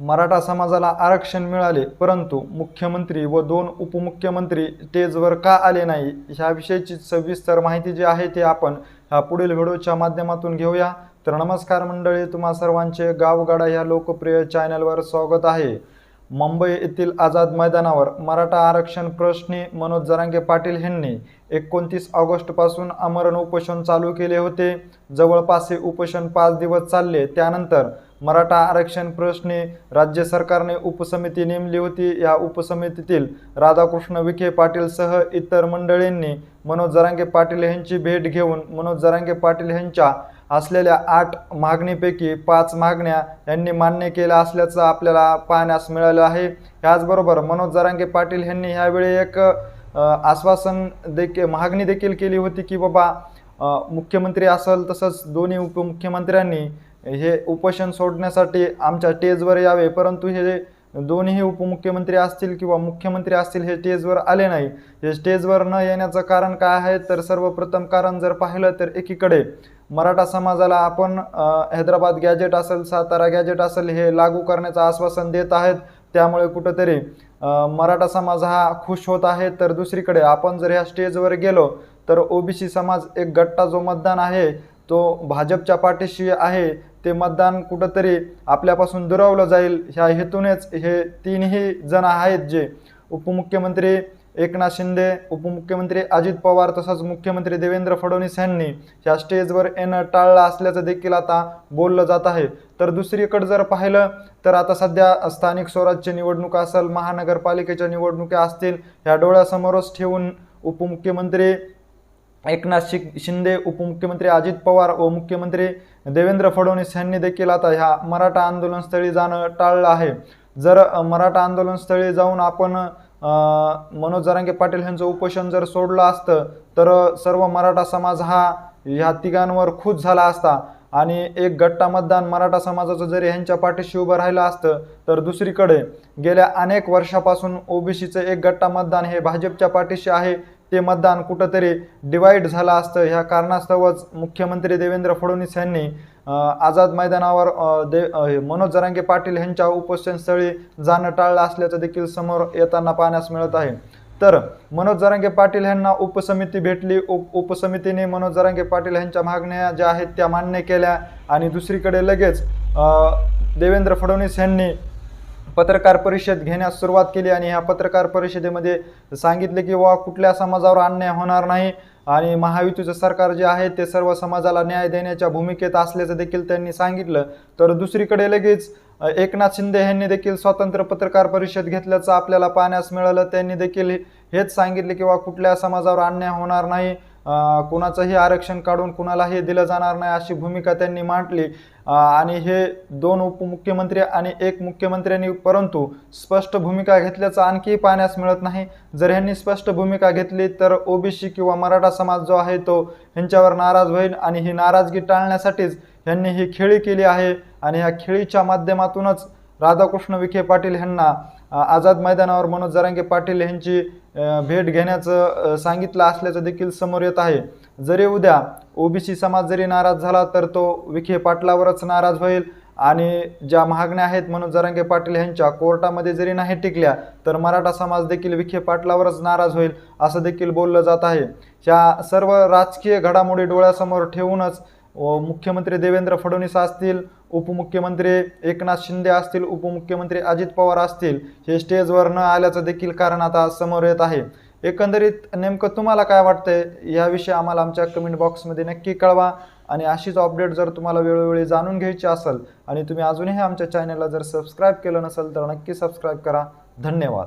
मराठा समाजाला आरक्षण मिळाले परंतु मुख्यमंत्री व दोन उपमुख्यमंत्री स्टेजवर का आले नाही? ह्याविषयीची सविस्तर माहिती जी आहे ती आपण ह्या पुढील व्हिडिओच्या माध्यमातून घेऊया. तर नमस्कार मंडळी तुम्हा सर्वांचे गावगाडा ह्या लोकप्रिय चॅनलवर स्वागत आहे. मुंबई येथील आझाद मैदानावर मराठा आरक्षण प्रश्नी मनोज जरांगे पाटील यांनी एकोणतीस ऑगस्टपासून आमरण उपोषण चालू केले होते. जवळपास हे उपोषण पाच दिवस चालले. त्यानंतर मराठा आरक्षण प्रश्नी राज्य सरकारने उपसमिती नेमली होती. या उपसमितीतील राधाकृष्ण विखे पाटीलसह इतर मंडळींनी मनोज जरांगे पाटील यांची भेट घेऊन मनोज जरांगे पाटील यांच्या असलेल्या आठ मागणीपैकी पाच मागण्या यांनी मान्य केल्या असल्याचं आपल्याला पाहण्यास मिळालं आहे. याचबरोबर मनोज जरांगे पाटील यांनी ह्यावेळी एक आश्वासन देखील मागणी देखील केली होती की बाबा मुख्यमंत्री असेल तसंच दोन्ही उपमुख्यमंत्र्यांनी हे उपोषण सोडण्यासाठी आमच्या टेजवर यावे परंतु हे दोन्ही उपमुख्यमंत्री असतील किंवा मुख्यमंत्री असतील हे स्टेजवर आले नाही. हे स्टेजवर न येण्याचं कारण काय आहे? तर सर्वप्रथम कारण जर पाहिलं तर एकीकडे मराठा समाजाला आपण हैदराबाद गॅजेट असेल सातारा गॅजेट असेल हे लागू करण्याचं आश्वासन देत आहेत. त्यामुळे कुठंतरी मराठा समाज हा खुश होत आहे. तर दुसरीकडे आपण जर ह्या स्टेजवर गेलो तर ओबीसी समाज एक गट्टा जो मतदान आहे तो भाजपच्या पाठीशी आहे. ते मतदान कुठंतरी आपल्यापासून दुरावलं जाईल. ह्या हेतूनेच हे तीनही जण आहेत जे उपमुख्यमंत्री एकनाथ शिंदे उपमुख्यमंत्री अजित पवार तसंच मुख्यमंत्री देवेंद्र फडणवीस यांनी ह्या स्टेजवर येणं टाळलं असल्याचं देखील आता बोललं जात आहे. तर दुसरीकडे जर पाहिलं तर आता सध्या स्थानिक स्वराज्य निवडणुका असेल महानगरपालिकेच्या निवडणुका असतील ह्या डोळ्यासमोरच ठेवून उपमुख्यमंत्री एकनाथ शि शिंदे उपमुख्यमंत्री अजित पवार व मुख्यमंत्री देवेंद्र फडणवीस यांनी देखील आता ह्या मराठा आंदोलनस्थळी जाणं टाळलं आहे. जर मराठा आंदोलनस्थळी जाऊन आपण मनोज जरांगे पाटील यांचं उपोषण जर सोडलं असतं तर सर्व मराठा समाज हा ह्या तिघांवर खुश झाला असता. आणि एक गट्टा मतदान मराठा समाजाचं जरी ह्यांच्या पाठीशी उभं राहिलं असतं तर दुसरीकडे गेल्या अनेक वर्षापासून ओबीसीचं एक गट्टा मतदान हे भाजपच्या पाठीशी आहे. ते मतदान कुठंतरी डिवाईड झालं असतं. ह्या कारणास्तवच मुख्यमंत्री देवेंद्र फडणवीस यांनी आझाद मैदानावर दे हे मनोज जरांगे पाटील यांच्या उपोषणस्थळी जाणं टाळलं असल्याचं देखील समोर येताना पाहण्यास मिळत आहे. तर मनोज जरांगे पाटील यांना उपसमिती भेटली. उप उपसमितीने मनोज जरांगे पाटील यांच्या मागण्या ज्या आहेत त्या मान्य केल्या आणि दुसरीकडे लगेच देवेंद्र फडणवीस यांनी पत्रकार परिषद घेण्यास सुरुवात केली आणि ह्या पत्रकार परिषदेमध्ये सांगितले की वा कुठल्या समाजावर अन्याय होणार नाही आणि महायुतीचं सरकार जे आहे ते सर्व समाजाला न्याय देण्याच्या भूमिकेत असल्याचं देखील त्यांनी सांगितलं. तर दुसरीकडे लगेच एकनाथ शिंदे यांनी देखील स्वतंत्र पत्रकार परिषद घेतल्याचं आपल्याला पाहण्यास मिळालं. त्यांनी देखील हेच सांगितले की वा कुठल्या समाजावर अन्याय होणार नाही कुणाचंही आरक्षण काढून कुणालाही दिलं जाणार नाही अशी भूमिका त्यांनी मांडली. आणि हे दोन उपमुख्यमंत्री आणि एक मुख्यमंत्र्यांनी परंतु स्पष्ट भूमिका घेतल्याचं आणखी पाहण्यास मिळत नाही. जर ह्यांनी स्पष्ट भूमिका घेतली तर ओबीसी किंवा मराठा समाज जो आहे तो ह्यांच्यावर नाराज होईल आणि ही नाराजगी टाळण्यासाठीच ह्यांनी ही खेळी केली आहे. आणि ह्या खेळीच्या माध्यमातूनच राधाकृष्ण विखे पाटील यांना आझाद मैदानावर मनोज जरांगे पाटील यांची भेट घेण्याचं सांगितलं असल्याचं देखील समोर येत आहे. जरी उद्या ओबीसी समाज जरी नाराज झाला तर तो विखे पाटलावरच नाराज होईल. आणि ज्या मागण्या आहेत मनोज जरांगे पाटील यांच्या कोर्टामध्ये जरी नाही टिकल्या तर मराठा समाज देखील विखे पाटलावरच नाराज होईल असं देखील बोललं जात आहे. ह्या सर्व राजकीय घडामोडी डोळ्यासमोर ठेवूनच मुख्यमंत्री देवेंद्र फडणवीस असतील उपमुख्यमंत्री एकनाथ शिंदे असतील उपमुख्यमंत्री अजित पवार असतील हे स्टेजवर न आल्याचं देखील कारण आता समोर येत आहे. एकंदरीत नेमकं तुम्हाला काय वाटतंय? याविषयी आम्हाला आमच्या कमेंट बॉक्समध्ये नक्की कळवा आणि अशीच अपडेट जर तुम्हाला वेळोवेळी जाणून घ्यायची असेल आणि तुम्ही अजूनही आमच्या चॅनलला जर सबस्क्राईब केलं नसेल तर नक्की सबस्क्राईब करा. धन्यवाद.